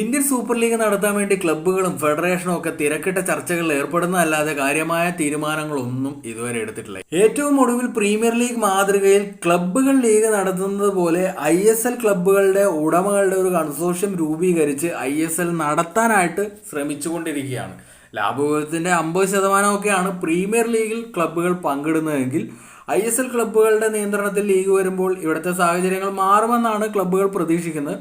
Indian super league നടത്താൻ വേണ്ടി ക്ലബ്ബുകളും ഫെഡറേഷനും ഒക്കെ തിരക്കിട്ട ചർച്ചകളിൽ ഏർപ്പെടുന്നതല്ലാതെ കാര്യമായ തീരുമാനങ്ങളൊന്നും ഇതുവരെ എടുത്തിട്ടില്ല. ഏറ്റവും ഒടുവിൽ പ്രീമിയർ ലീഗ് മാതൃകയിൽ ക്ലബ്ബുകൾ ലീഗ് നടത്തുന്നത് പോലെ ഐ എസ് എൽ ക്ലബ്ബുകളുടെ ഉടമകളുടെ ഒരു കൺസോർഷ്യം രൂപീകരിച്ച് ഐ എസ് എൽ നടത്താനായിട്ട് ശ്രമിച്ചുകൊണ്ടിരിക്കുകയാണ്. ലാഭവിഹിതത്തിന്റെ അമ്പത് ശതമാനമൊക്കെയാണ് പ്രീമിയർ ലീഗിൽ ക്ലബ്ബുകൾ പങ്കിടുന്നതെങ്കിൽ ഐ എസ് എൽ ക്ലബ്ബുകളുടെ നിയന്ത്രണത്തിൽ ലീഗ് വരുമ്പോൾ ഇവിടുത്തെ സാഹചര്യങ്ങൾ മാറുമെന്നാണ് ക്ലബ്ബുകൾ പ്രതീക്ഷിക്കുന്നത്.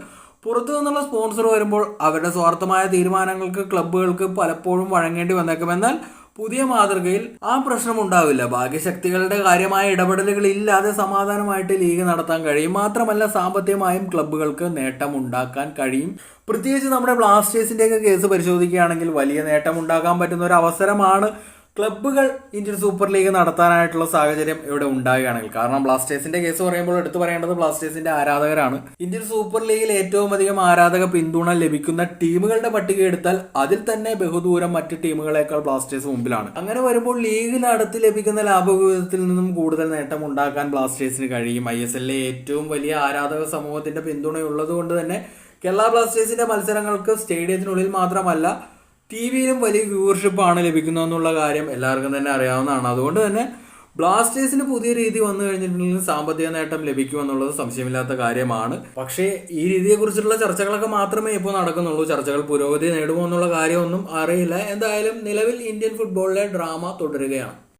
പുറത്തു നിന്നുള്ള സ്പോൺസർ വരുമ്പോൾ അവരുടെ സ്വാർത്ഥമായ തീരുമാനങ്ങൾക്ക് ക്ലബ്ബുകൾക്ക് പലപ്പോഴും വഴങ്ങേണ്ടി വന്നേക്കും. എന്നാൽ പുതിയ മാതൃകയിൽ ആ പ്രശ്നം ഉണ്ടാവില്ല. ഭാഗ്യശക്തികളുടെ കാര്യമായ ഇടപെടലുകൾ ഇല്ലാതെ സമാധാനമായിട്ട് ലീഗ് നടത്താൻ കഴിയും. മാത്രമല്ല സാമ്പത്തികമായും ക്ലബ്ബുകൾക്ക് നേട്ടം ഉണ്ടാക്കാൻ കഴിയും. പ്രത്യേകിച്ച് നമ്മുടെ ബ്ലാസ്റ്റേഴ്സിന്റെയൊക്കെ കേസ് പരിശോധിക്കുകയാണെങ്കിൽ വലിയ നേട്ടം ഉണ്ടാക്കാൻ പറ്റുന്ന ഒരു അവസരമാണ് ക്ലബ്ബുകൾ ഇന്ത്യൻ സൂപ്പർ ലീഗ് നടത്താനായിട്ടുള്ള സാഹചര്യം ഇവിടെ ഉണ്ടാവുകയാണെങ്കിൽ. കാരണം ബ്ലാസ്റ്റേഴ്സിന്റെ കേസ് പറയുമ്പോൾ എടുത്തു പറയേണ്ടത് ബ്ലാസ്റ്റേഴ്സിന്റെ ആരാധകരാണ്. ഇന്ത്യൻ സൂപ്പർ ലീഗിൽ ഏറ്റവും അധികം ആരാധക പിന്തുണ ലഭിക്കുന്ന ടീമുകളുടെ പട്ടിക എടുത്താൽ അതിൽ തന്നെ ബഹുദൂരം മറ്റ് ടീമുകളെക്കാൾ ബ്ലാസ്റ്റേഴ്സ് മുമ്പിലാണ്. അങ്ങനെ വരുമ്പോൾ ലീഗിനടുത്ത് ലഭിക്കുന്ന ലാഭവിഹിതത്തിൽ നിന്നും കൂടുതൽ നേട്ടം ഉണ്ടാക്കാൻ ബ്ലാസ്റ്റേഴ്സിന് കഴിയും. ഐ എസ് എല്ലിലെ ഏറ്റവും വലിയ ആരാധക സമൂഹത്തിന്റെ പിന്തുണയുള്ളത് കൊണ്ട് തന്നെ കേരള ബ്ലാസ്റ്റേഴ്സിന്റെ മത്സരങ്ങൾക്ക് സ്റ്റേഡിയത്തിനുള്ളിൽ മാത്രമല്ല ടി വിയിലും വലിയ വ്യൂവർഷിപ്പ് ആണ് ലഭിക്കുന്നതെന്നുള്ള കാര്യം എല്ലാവർക്കും തന്നെ അറിയാവുന്നതാണ്. അതുകൊണ്ട് തന്നെ ബ്ലാസ്റ്റേഴ്സിന് പുതിയ രീതി വന്നു കഴിഞ്ഞിട്ടുണ്ടെങ്കിൽ സാമ്പത്തിക നേട്ടം ലഭിക്കുമെന്നുള്ളത് സംശയമില്ലാത്ത കാര്യമാണ്. പക്ഷേ ഈ രീതിയെക്കുറിച്ചുള്ള ചർച്ചകളൊക്കെ മാത്രമേ ഇപ്പോൾ നടക്കുന്നുള്ളൂ. ചർച്ചകൾ പുരോഗതി നേടുമോ എന്നുള്ള കാര്യമൊന്നും അറിയില്ല. എന്തായാലും നിലവിൽ ഇന്ത്യൻ ഫുട്ബോളിലെ ഡ്രാമ തുടരുകയാണ്.